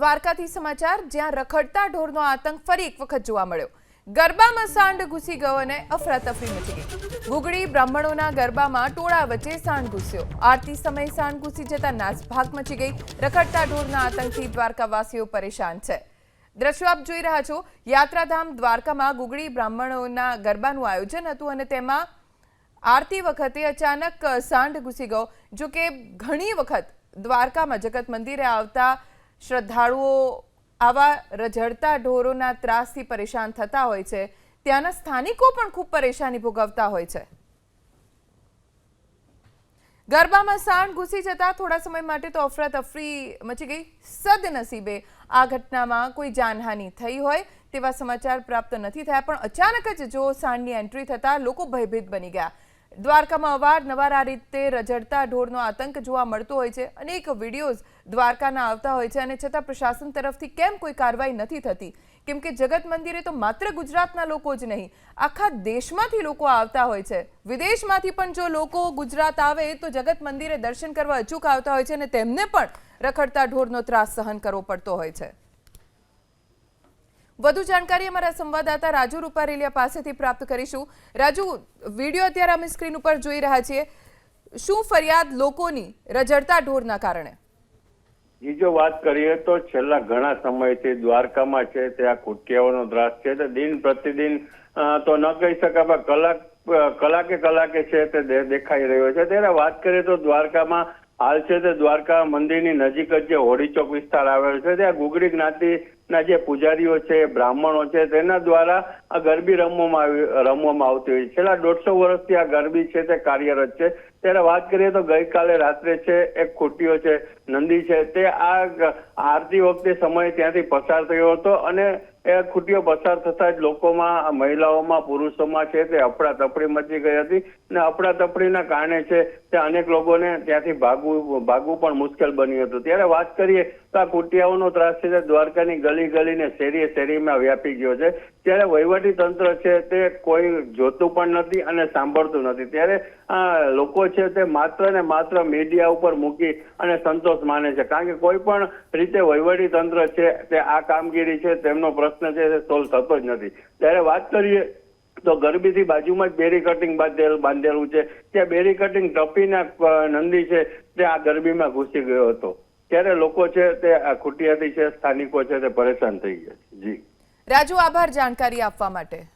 દ્વારકાથી સમાચાર, જ્યાં રખડતા ઢોરનો આતંક ફરી એક વખત જોવા મળ્યો. ગરબામાં સાંડ ઘૂસી ગયો અને અફરાતફરી મચી ગઈ. ગુગળી બ્રાહ્મણોના ગરબામાં ટોળા વચ્ચે સાંડ ઘૂસ્યો. આરતી સમયે સાંડ ઘૂસી જતા નાસભાગ મચી ગઈ. રખડતા ઢોરના આતંકથી દ્વારકાવાસીઓ પરેશાન છે. દ્રશ્યો આપ જોઈ રહ્યા છો. યાત્રાધામ દ્વારકામાં ગુગળી બ્રાહ્મણોના ગરબાનું આયોજન હતું અને તેમાં આરતી વખતે અચાનક સાંઢ ઘૂસી ગયો. જો કે ઘણી વખત દ્વારકામાં જગત મંદિરે આવતા શ્રદ્ધાળુઓ આવા રઝળતા ઢોરોના ત્રાસથી પરેશાન થતા હોય છે, ત્યાંના સ્થાનિકો પણ ખૂબ પરેશાની ભોગવતા હોય છે. ગરબામાં સાંડ ઘૂસી જતા થોડા સમય માટે તો અફરાતફરી મચી ગઈ. સદનસીબે આ ઘટનામાં કોઈ જાનહાનિ થઈ હોય તેવા સમાચાર પ્રાપ્ત નથી થયા, પણ અચાનક જ જો સાંડની એન્ટ્રી થતા લોકો ભયભીત બની ગયા. દ્વારકામાં અવારનવાર આ રીતે રઝળતા ઢોરનો આતંક જોવા મળતો હોય છે. અનેક વિડીયોઝ દ્વારકાના આવતા હોય છે અને છતાં પ્રશાસન તરફથી કેમ કોઈ કાર્યવાહી નથી થતી? કેમ કે જગત મંદિરે તો માત્ર ગુજરાતના લોકો જ નહીં, આખા દેશમાંથી લોકો આવતા હોય છે. વિદેશમાંથી પણ જો લોકો ગુજરાત આવે તો જગત મંદિરે દર્શન કરવા અચૂક આવતા હોય છે અને તેમને પણ રખડતા ઢોરનો ત્રાસ સહન કરવો પડતો હોય છે. વધુ જાણકારી અમારા સંવાદદાતા રાજુ રૂપારેલિયા પાસેથી પ્રાપ્ત કરીશું. રાજુ, વીડિયો અત્યારે અમે સ્ક્રીન ઉપર જોઈ રહ્યા છીએ. શું ફરિયાદ લોકોની રજડતા ઢોરના કારણે? એ જો વાત કરીએ તો છેલ્લા ઘણા સમયથી દ્વારકામાં છે ત્યાં કુટિયાઓનો દ્રાસ છે તે દિન પ્રતિદિન તો ન કહી શકાય, પણ કલાક કલાકે કલાકે છે તે દેખાઈ રહ્યો છે. ત્યારે વાત કરીએ તો દ્વારકામાં હાલ છે તે દ્વારકા મંદિરની નજીક જ જે હોળી ચોક વિસ્તાર આવેલો છે, ત્યાં ગુગડી જ્ઞાતિના જે પૂજારીઓ છે, બ્રાહ્મણો છે, તેના દ્વારા આ ગરબી રમવામાં આવી, રમવામાં આવતી હોય છેલ્લા દોઢસો વર્ષથી આ ગરબી છે તે કાર્યરત છે. ત્યારે વાત કરીએ તો ગઈકાલે રાત્રે છે, એક ખુટીઓ છે, નંદી છે, તે આ આરતી વખતે સમય ત્યાંથી પસાર થયો હતો અને એ ખૂટીઓ પસાર થતા જ લોકોમાં મહિલાઓમાં, પુરુષોમાં છે તે અફડા તફડી મચી ગઈ હતી અને અફડા તફડીના કારણે છે તે અનેક લોકોને ત્યાંથી ભાગવું ભાગવું પણ મુશ્કેલ બન્યું હતું. ત્યારે વાત કરીએ તો કુટિયાઓનો ત્રાસ છે દ્વારકાની ગલી ગલીને શેરીએ શેરીમાં વ્યાપી ગયો છે. ત્યારે વહીવટી તંત્ર છે તે કોઈ જોતું પણ નથી અને સાંભળતું નથી. ત્યારે આ લોકો છે તે માત્ર ને માત્ર મીડિયા ઉપર મૂકી અને સંતોષ માને છે. કારણ કે કોઈ પણ રીતે વહીવટી તંત્ર છે તે આ કામગીરી છે તેમનો પ્રશ્ન છે તે સોલ્વ થતો જ નથી. ત્યારે વાત કરીએ તો ગરબીથી બાજુમાં જ બેરી કટિંગ બાંધેલું છે. ત્યાં બેરી કટિંગ ટપીના નંદી છે તે આ ગરબીમાં ઘૂસી ગયો હતો. ત્યારે લોકો છે તે ખૂટિયાથી છે, સ્થાનિકો છે તે પરેશાન થઈ ગયા છે. જી. રાજુ, આભાર જાણકારી આપવા માટે.